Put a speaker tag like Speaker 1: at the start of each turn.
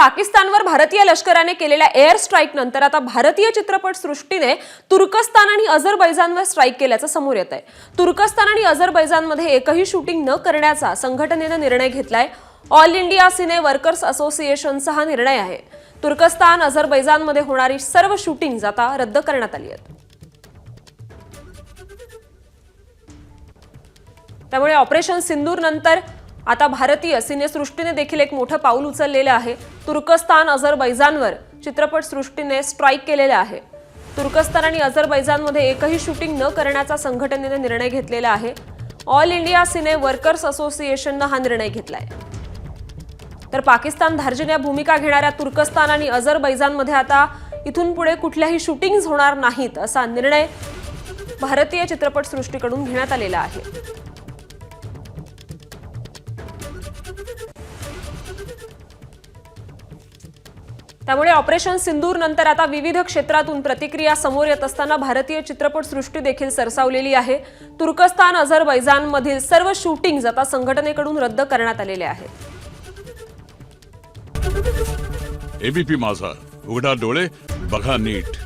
Speaker 1: पाकिस्तानवर भारतीय लष्कराने केलेल्या एअर स्ट्राईक नंतर आता भारतीय चित्रपट सृष्टीने तुर्कस्तान आणि अझरबैजानवर स्ट्राईक केल्याचं समोर येत आहे तुर्कस्तान आणि अझरबैजानमध्ये एकही शूटिंग न करण्याचा संघटनेनं निर्णय घेतलाय. ऑल इंडिया सिने वर्कर्स असोसिएशनचा हा निर्णय आहे. तुर्कस्तान अझरबैजानमध्ये होणारी सर्व शूटिंग आता रद्द करण्यात आली आहेत. त्यामुळे ऑपरेशन सिंदूर नंतर आता भारतीय सिनेसृष्टीने देखील एक मोठं पाऊल उचललेलं आहे. तुर्कस्तान अझरबैजानवर चित्रपटसृष्टीने स्ट्राईक केलेला आहे. तुर्कस्तान आणि अझरबैजानमध्ये एकही शूटिंग न करण्याचा संघटनेने निर्णय घेतलेला आहे. ऑल इंडिया सिने वर्कर्स असोसिएशननं हा निर्णय घेतलाय. तर पाकिस्तान धार्जिण्या भूमिका घेणाऱ्या तुर्कस्तान आणि अझरबैजानमध्ये आता इथून पुढे कुठल्याही शूटिंग्ज होणार नाहीत असा निर्णय भारतीय चित्रपट सृष्टीकडून घेण्यात आलेला आहे. त्यामुळे ऑपरेशन सिंदूर नंतर आता विविध क्षेत्रातून प्रतिक्रिया समोर येत असताना भारतीय चित्रपट सृष्टी देखील सरसावलेली आहे. तुर्कस्तान अझरबैजानमधील सर्व शूटिंग्ज आता संघटनेकडून रद्द करण्यात आलेले आहेत.
Speaker 2: एबीपी माझा. उघडा डोळे बघा नीट.